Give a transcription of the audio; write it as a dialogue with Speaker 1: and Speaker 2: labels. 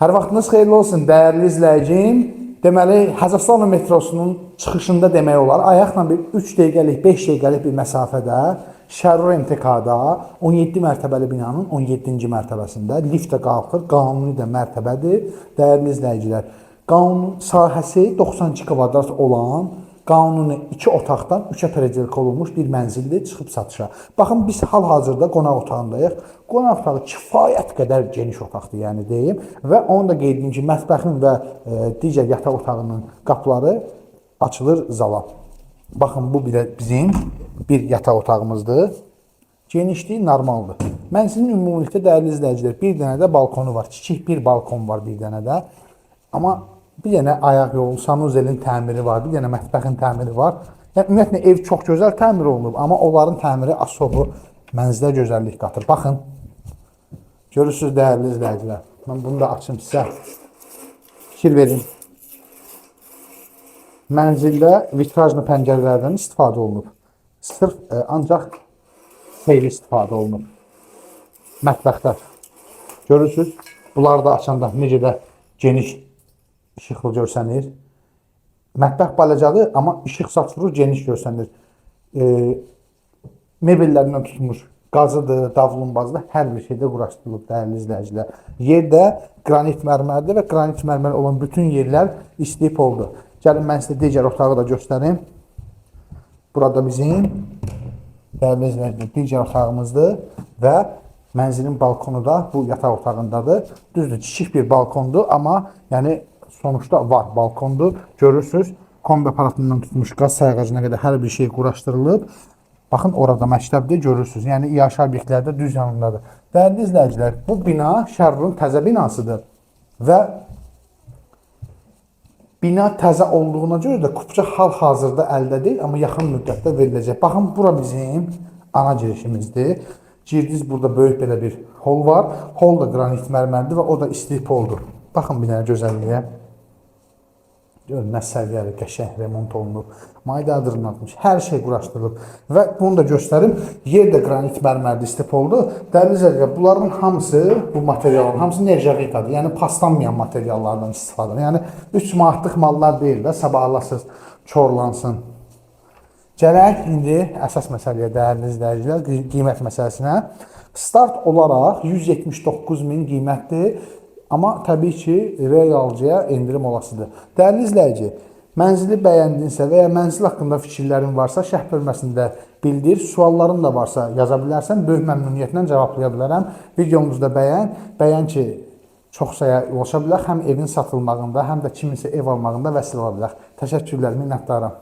Speaker 1: Hər vaxtınız xeyirli olsun dəyərli izləyicim. Deməli, Həzəfstanlı metrosunun çıxışında demək olar, ayaqla bir 3 dəqiqəlik, 5 dəqiqəlik bir məsafədə Şərur MTK-da 17 mərtəbəli binanın 17-ci mərtəbəsində liftə qalxır. Qanuni də mərtəbədir. Dəyərli izləyicilər, qanun sahəsi 92 kvadrat olan qanuni 2 otaqdan 3-ə tərəzilik olunmuş bir mənzildir, çıxıb satışa. Baxın biz hal-hazırda qonaq otağındayıq. Qonaq otağı kifayət qədər geniş otaqdır, yəni deyim və onu da qeyd edim ki, mətbəxin və e, digər yataq otağının qapıları açılır zala. Baxın bu belə bizim bir yataq otağımızdır. Genişliyi normaldır. Mənzilin ümumilikdə dəyərli izləyicilər, bir dənə də balkonu var. Kiçik bir balkon var bir dənə də. Amma bir dənə ayaq yolu, sanuzelin təmiri var, bir dənə mətbəxin təmiri var. Yəni ümumiyyətlə ev çox gözəl təmir olunub, amma onların təmiri asobu mənzilə gözəllik qatır. Baxın. Görürsüz dəyərli izləyicilər. Mən bunu da açım sizə. Fikir verin. Mənzildə vitrajlı pəncərələrdən istifadə olunub. Sırf e, ancaq xeyli istifadə olunub. Mətbəxdə. Görürsüz, bunları da açanda necə də geniş işıqlı görsənir. Mətbəx balacadır, amma işıq saçılır, geniş görsənir. E, mebellərindən tutmuş qazıdır, davlumbazdır, hər bir şeydə quraşdırılıb dəyərli izləyicilər. Yerdə qranit mərmərdir və qranit mərmər olan bütün yerlər istəyib oldu. Gəlin mən sizə digər otağı da göstərim. Burada bizim dəyərli izləyicilər digər otağımızdır və mənzilin balkonu da bu yataq otağındadır. Düzdür, kiçik bir balkondur, amma yəni sonuçta var balkondur. Görürsüz, kombi aparatından tutmuş qaz sayğacına qədər hər bir şey quraşdırılıb. Baxın orada məktəbdir, görürsüz. Yəni iaş obyektlərdə düz yanındadır. Dəyərli izləyicilər, bu bina Şərrurun təzə binasıdır və bina təzə olduğuna görə də kupça hal-hazırda əldə deyil, amma yaxın müddətdə veriləcək. Baxın, bura bizim ana girişimizdir. Girdiz burada böyük belə bir hol var. Hol da qranit mərmərdir və o da istihp oldu. Baxın binaya gözəlliyə. Görün nə səviyyəli, qəşəng remont olunub. Maydadır atmış. Hər şey quraşdırılıb. Və bunu da göstərim. Yer də qranit mərmərdə istihp oldu. İzləyicilər, bunların hamısı bu materialların hamısı nerjavikadır. Yəni paslanmayan materiallardan istifadə edir. Yəni 3 manatlıq mallar deyil də, sabahlasız çorlansın. Gələk indi əsas məsələyə dəyərli izləyicilər, qi- qiymət məsələsinə. Start olaraq 179 min qiymətdir. Amma təbii ki, realcıya endirim olasıdır. Dəyərli izləyici, mənzili bəyəndinsə və ya mənzil haqqında fikirlərin varsa, şərh bölməsində bildir. Sualların da varsa yaza bilərsən, böyük məmnuniyyətlə cevablaya bilərəm. Videomuzu da bəyən, bəyən ki, çox saya ulaşa bilər, həm evin satılmağında, həm də kiminsə ev almağında vəsilə ola bilər. Təşəkkürlər, minnətdaram.